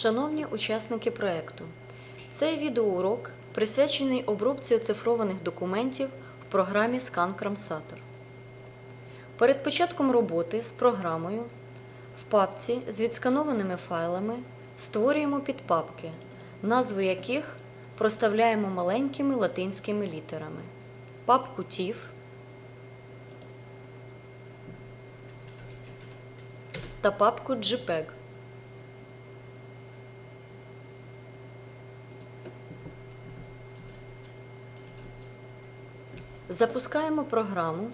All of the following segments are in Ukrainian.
Шановні учасники проєкту, цей відеоурок присвячений обробці оцифрованих документів в програмі Scan Крамсатор. Перед початком роботи з програмою в папці з відсканованими файлами створюємо підпапки, назву яких проставляємо маленькими латинськими літерами. Папку TIFF, та папку JPEG. Запускаємо програму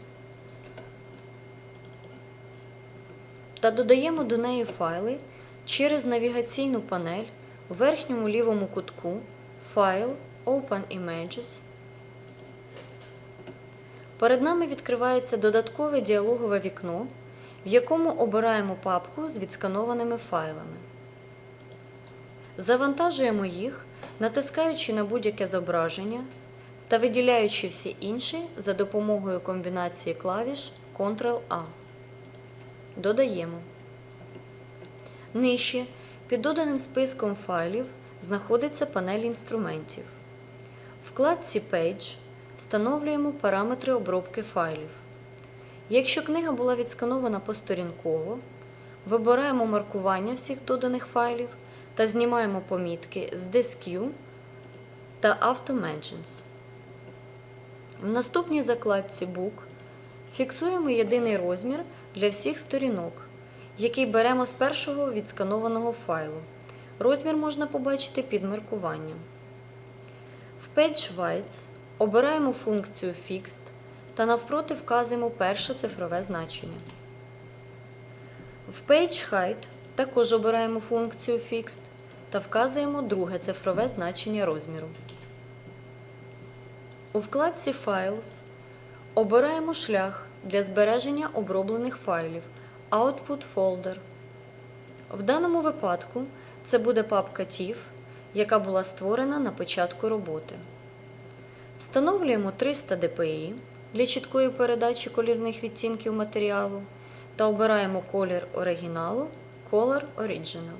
та додаємо до неї файли через навігаційну панель у верхньому лівому кутку Файл Open Images. Перед нами відкривається додаткове діалогове вікно, в якому обираємо папку з відсканованими файлами. Завантажуємо їх, натискаючи на будь-яке зображення та виділяючи всі інші за допомогою комбінації клавіш Ctrl-A. Додаємо. Нижче під доданим списком файлів знаходиться панель інструментів. В вкладці Page встановлюємо параметри обробки файлів. Якщо книга була відсканована посторінково, вибираємо маркування всіх доданих файлів та знімаємо помітки з Disk та Auto-Mentions. В наступній закладці Book фіксуємо єдиний розмір для всіх сторінок, який беремо з першого відсканованого файлу. Розмір можна побачити під маркуванням. В Page Weights обираємо функцію Fixed та навпроти вказуємо перше цифрове значення. В Page Height також обираємо функцію Fixed та вказуємо друге цифрове значення розміру. У вкладці Files обираємо шлях для збереження оброблених файлів Output Folder. В даному випадку це буде папка TIFF, яка була створена на початку роботи. Встановлюємо 300 dpi для чіткої передачі колірних відтінків матеріалу та обираємо колір оригіналу Color Original.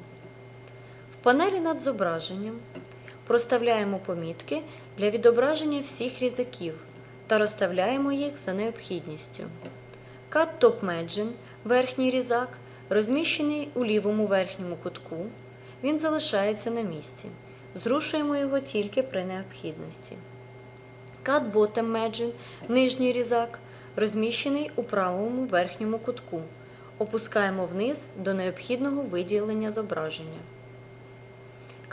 В панелі над зображенням проставляємо помітки для відображення всіх різаків та розставляємо їх за необхідністю. Cut Top Margin – верхній різак, розміщений у лівому верхньому кутку. Він залишається на місці. Зрушуємо його тільки при необхідності. Cut Bottom Margin – нижній різак, розміщений у правому верхньому кутку. Опускаємо вниз до необхідного виділення зображення.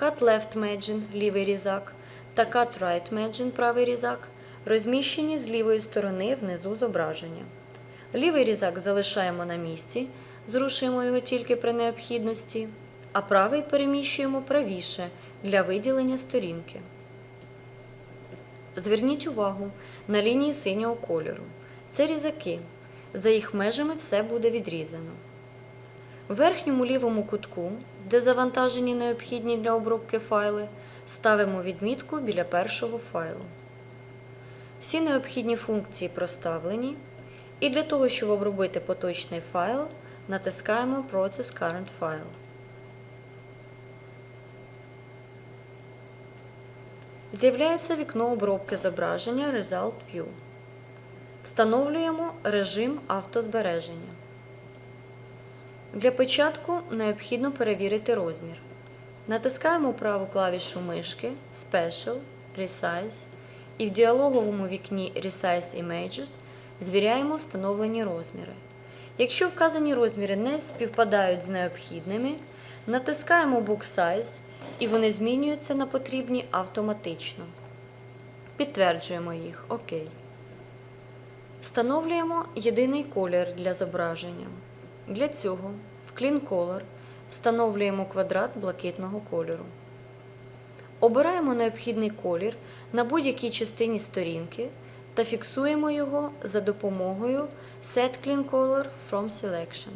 Cut Left Margin – лівий різак та Cut Right Margin – правий різак розміщені з лівої сторони внизу зображення. Лівий різак залишаємо на місці, зрушуємо його тільки при необхідності, а правий переміщуємо правіше для виділення сторінки. Зверніть увагу на лінії синього кольору. Це різаки. За їх межами все буде відрізано. В верхньому лівому кутку, де завантажені необхідні для обробки файли, ставимо відмітку біля першого файлу. Всі необхідні функції проставлені, і для того, щоб обробити поточний файл, натискаємо Process Current File. З'являється вікно обробки зображення Result View. Встановлюємо режим автозбереження. Для початку необхідно перевірити розмір. Натискаємо праву клавішу мишки Special, Resize і в діалоговому вікні Resize Images звіряємо встановлені розміри. Якщо вказані розміри не співпадають з необхідними, натискаємо Book Size і вони змінюються на потрібні автоматично. Підтверджуємо їх ОК. Встановлюємо єдиний колір для зображення. Для цього в Color встановлюємо квадрат блакитного кольору. Обираємо необхідний колір на будь-якій частині сторінки та фіксуємо його за допомогою Set Clean Color from Selection.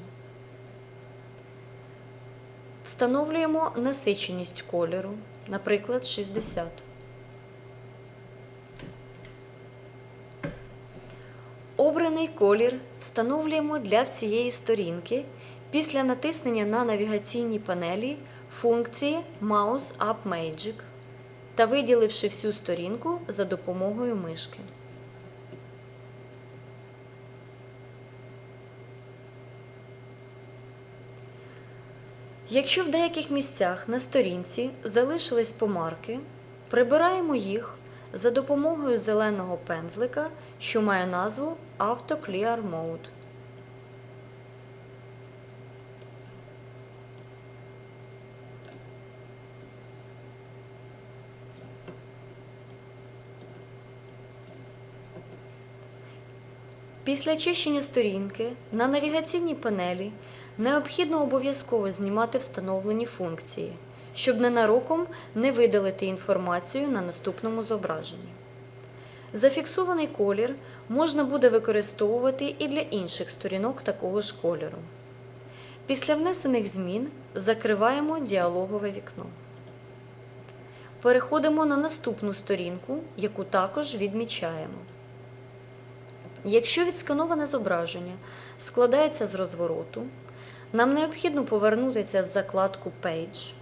Встановлюємо насиченість кольору, наприклад, 60. Обраний колір встановлюємо для всієї сторінки після натиснення на навігаційній панелі функції Mouse Up Magic та виділивши всю сторінку за допомогою мишки. Якщо в деяких місцях на сторінці залишились помарки, прибираємо їх за допомогою зеленого пензлика, що має назву Auto Clear Mode. Після очищення сторінки на навігаційній панелі необхідно обов'язково знімати встановлені функції, щоб ненароком не видалити інформацію на наступному зображенні. Зафіксований колір можна буде використовувати і для інших сторінок такого ж кольору. Після внесених змін закриваємо діалогове вікно. Переходимо на наступну сторінку, яку також відмічаємо. Якщо відскановане зображення складається з розвороту, нам необхідно повернутися в закладку Page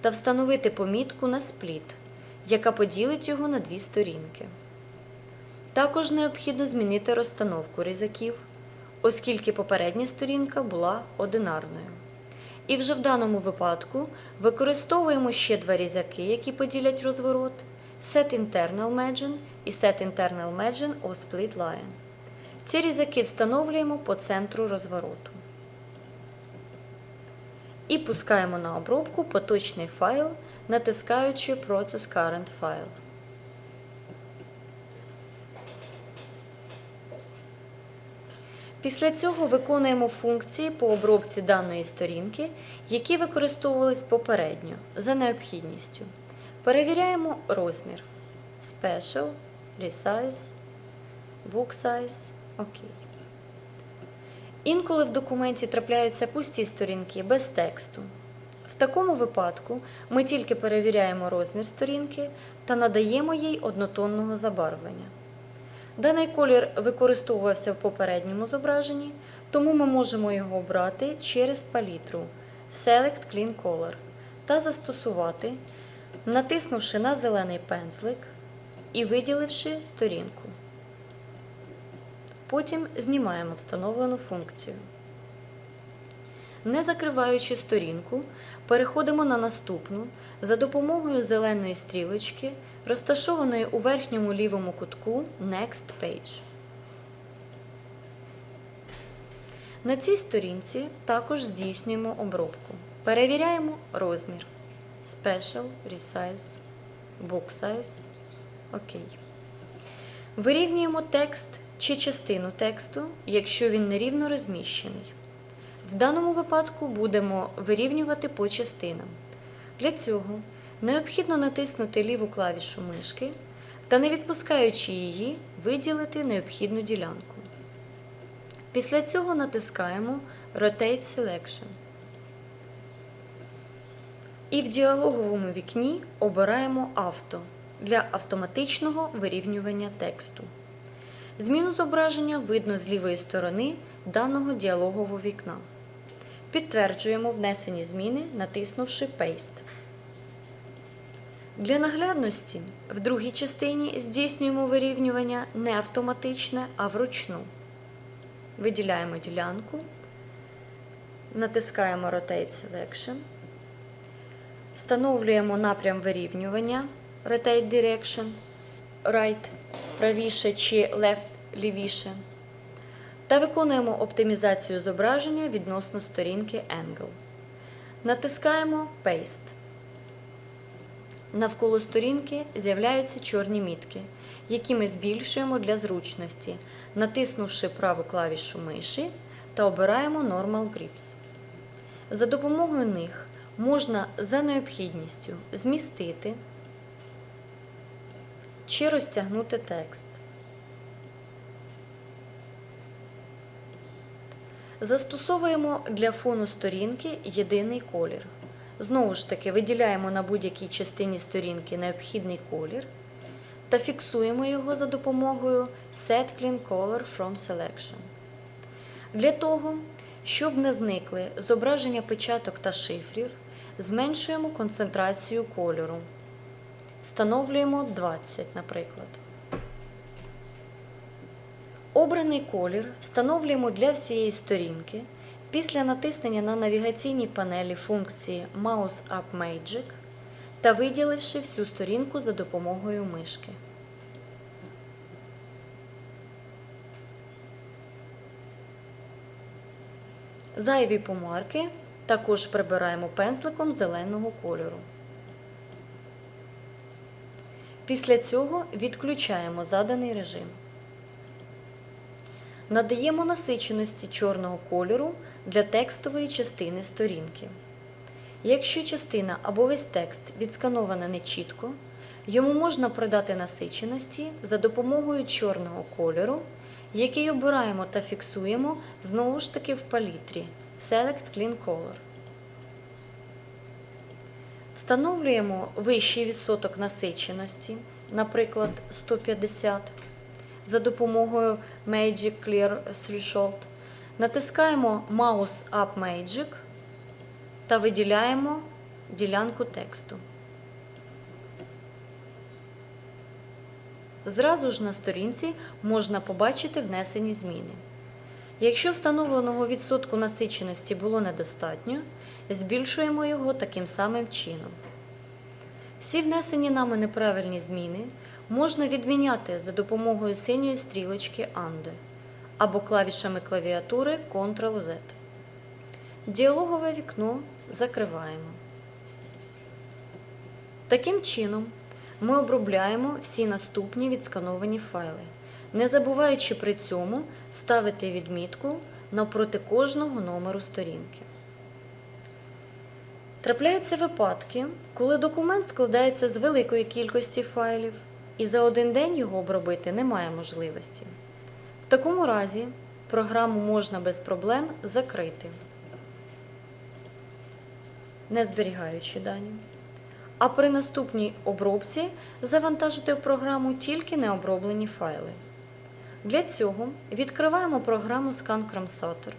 та встановити помітку на спліт, яка поділить його на дві сторінки. Також необхідно змінити розстановку різаків, оскільки попередня сторінка була одинарною. І вже в даному випадку використовуємо ще два різаки, які поділять розворот Set Internal Margin і Set Internal Margin of Split Line. Ці різаки встановлюємо по центру розвороту. І пускаємо на обробку поточний файл, натискаючи Process Current File. Після цього виконуємо функції по обробці даної сторінки, які використовувались попередньо за необхідністю. Перевіряємо розмір Special, Resize, Book Size, ОК. Інколи в документі трапляються пусті сторінки без тексту. В такому випадку ми тільки перевіряємо розмір сторінки та надаємо їй однотонного забарвлення. Даний колір використовувався в попередньому зображенні, тому ми можемо його обрати через палітру Select Clean Color та застосувати, натиснувши на зелений пензлик і виділивши сторінку. Потім знімаємо встановлену функцію. Не закриваючи сторінку, переходимо на наступну за допомогою зеленої стрілочки, розташованої у верхньому лівому кутку Next Page. На цій сторінці також здійснюємо обробку. Перевіряємо розмір Special, Resize, Book Size. ОК. Вирівнюємо текст чи частину тексту, якщо він нерівно розміщений. В даному випадку будемо вирівнювати по частинам. Для цього необхідно натиснути ліву клавішу мишки та, не відпускаючи її, виділити необхідну ділянку. Після цього натискаємо Rotate Selection. І в діалоговому вікні обираємо Авто для автоматичного вирівнювання тексту. Зміну зображення видно з лівої сторони даного діалогового вікна. Підтверджуємо внесені зміни, натиснувши Paste. Для наглядності в другій частині здійснюємо вирівнювання не автоматичне, а вручну. Виділяємо ділянку, натискаємо Rotate Selection, встановлюємо напрям вирівнювання Rotate Direction, Right, правіше чи Left, лівіше. Та виконуємо оптимізацію зображення відносно сторінки Angle. Натискаємо Paste. Навколо сторінки з'являються чорні мітки, які ми збільшуємо для зручності, натиснувши праву клавішу миші та обираємо Normal Grips. За допомогою них можна за необхідністю змістити чи розтягнути текст. Застосовуємо для фону сторінки єдиний колір. Знову ж таки, виділяємо на будь-якій частині сторінки необхідний колір та фіксуємо його за допомогою Set Clean Color from Selection. Для того, щоб не зникли зображення печаток та шифрів, зменшуємо концентрацію кольору. Встановлюємо 20, наприклад. Обраний колір встановлюємо для всієї сторінки після натиснення на навігаційній панелі функції Mouse Up Magic та виділивши всю сторінку за допомогою мишки. Зайві помарки також прибираємо пензликом зеленого кольору. Після цього відключаємо заданий режим. Надаємо насиченості чорного кольору для текстової частини сторінки. Якщо частина або весь текст відсканована нечітко, йому можна придати насиченості за допомогою чорного кольору, який обираємо та фіксуємо знову ж таки в палітрі Select Clean Color. Встановлюємо вищий відсоток насиченості, наприклад, 150 за допомогою Magic Clear Threshold. Натискаємо Mouse Up Magic та виділяємо ділянку тексту. Зразу ж на сторінці можна побачити внесені зміни. Якщо встановленого відсотку насиченості було недостатньо, збільшуємо його таким самим чином. Всі внесені нами неправильні зміни можна відміняти за допомогою синьої стрілочки Undo або клавішами клавіатури Ctrl-Z. Діалогове вікно закриваємо. Таким чином, ми обробляємо всі наступні відскановані файли, не забуваючи при цьому ставити відмітку навпроти кожного номеру сторінки. Трапляються випадки, коли документ складається з великої кількості файлів, і за один день його обробити немає можливості. В такому разі програму можна без проблем закрити, не зберігаючи дані. А при наступній обробці завантажити в програму тільки необроблені файли. Для цього відкриваємо програму Scan Cramsator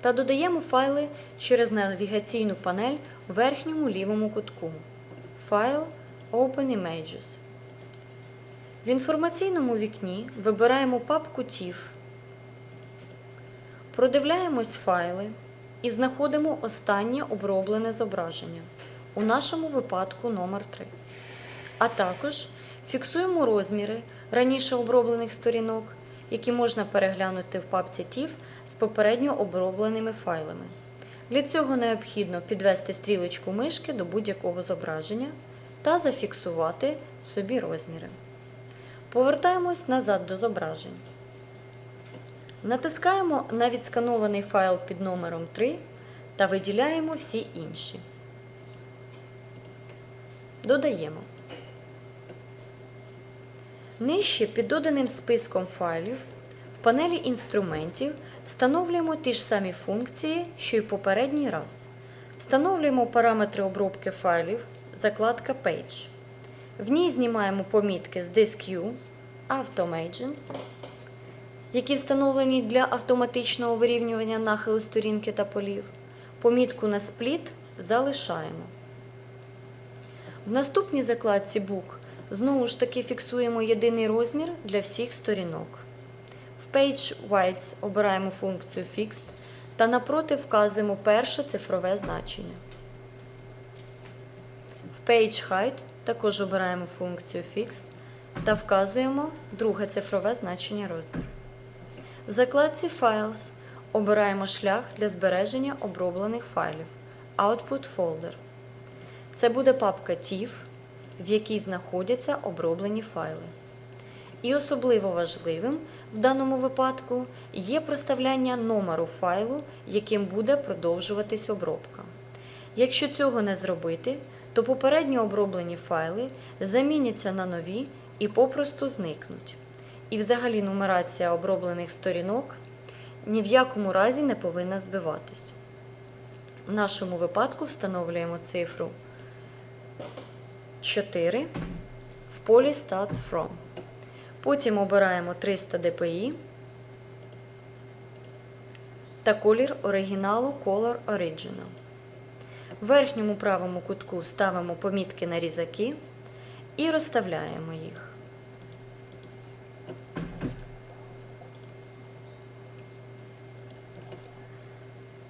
та додаємо файли через навігаційну панель в верхньому лівому кутку. Файл Open Images. В інформаційному вікні вибираємо папку TIFF, продивляємось файли і знаходимо останнє оброблене зображення, у нашому випадку номер 3 А також фіксуємо розміри раніше оброблених сторінок, які можна переглянути в папці TIFF з попередньо обробленими файлами. Для цього необхідно підвести стрілочку мишки до будь-якого зображення та зафіксувати собі розміри. Повертаємось назад до зображень. Натискаємо на відсканований файл під номером 3 та виділяємо всі інші. Додаємо. Нижче під доданим списком файлів в панелі інструментів встановлюємо ті ж самі функції, що й попередній раз. Встановлюємо параметри обробки файлів, закладка Page. В ній знімаємо помітки з Disk U, які встановлені для автоматичного вирівнювання нахилу сторінки та полів. Помітку на спліт залишаємо. В наступній закладці Book знову ж таки фіксуємо єдиний розмір для всіх сторінок. В Page Weights обираємо функцію Fixed та напроти вказуємо перше цифрове значення. В Page Height також обираємо функцію Fixed та вказуємо друге цифрове значення розміру. В закладці Files обираємо шлях для збереження оброблених файлів Output Folder. Це буде папка TIFF, в якій знаходяться оброблені файли. І особливо важливим в даному випадку є проставляння номеру файлу, яким буде продовжуватись обробка. Якщо цього не зробити, то попередньо оброблені файли заміняться на нові і попросту зникнуть. І взагалі нумерація оброблених сторінок ні в якому разі не повинна збиватись. В нашому випадку встановлюємо цифру 4 в полі Start From. Потім обираємо 300 dpi та колір оригіналу Color Original. В верхньому правому кутку ставимо помітки на різаки і розставляємо їх.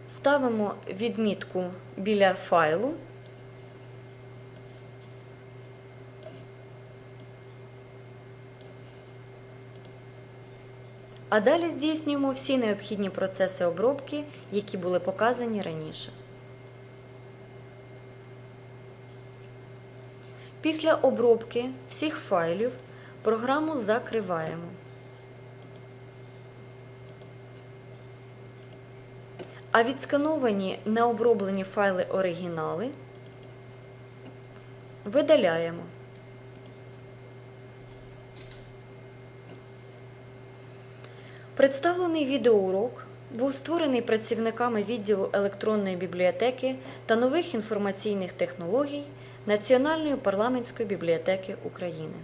Ставимо відмітку біля файлу. А далі здійснюємо всі необхідні процеси обробки, які були показані раніше. Після обробки всіх файлів програму закриваємо. А відскановані необроблені файли оригінали видаляємо. Представлений відеоурок був створений працівниками відділу електронної бібліотеки та нових інформаційних технологій Національної парламентської бібліотеки України.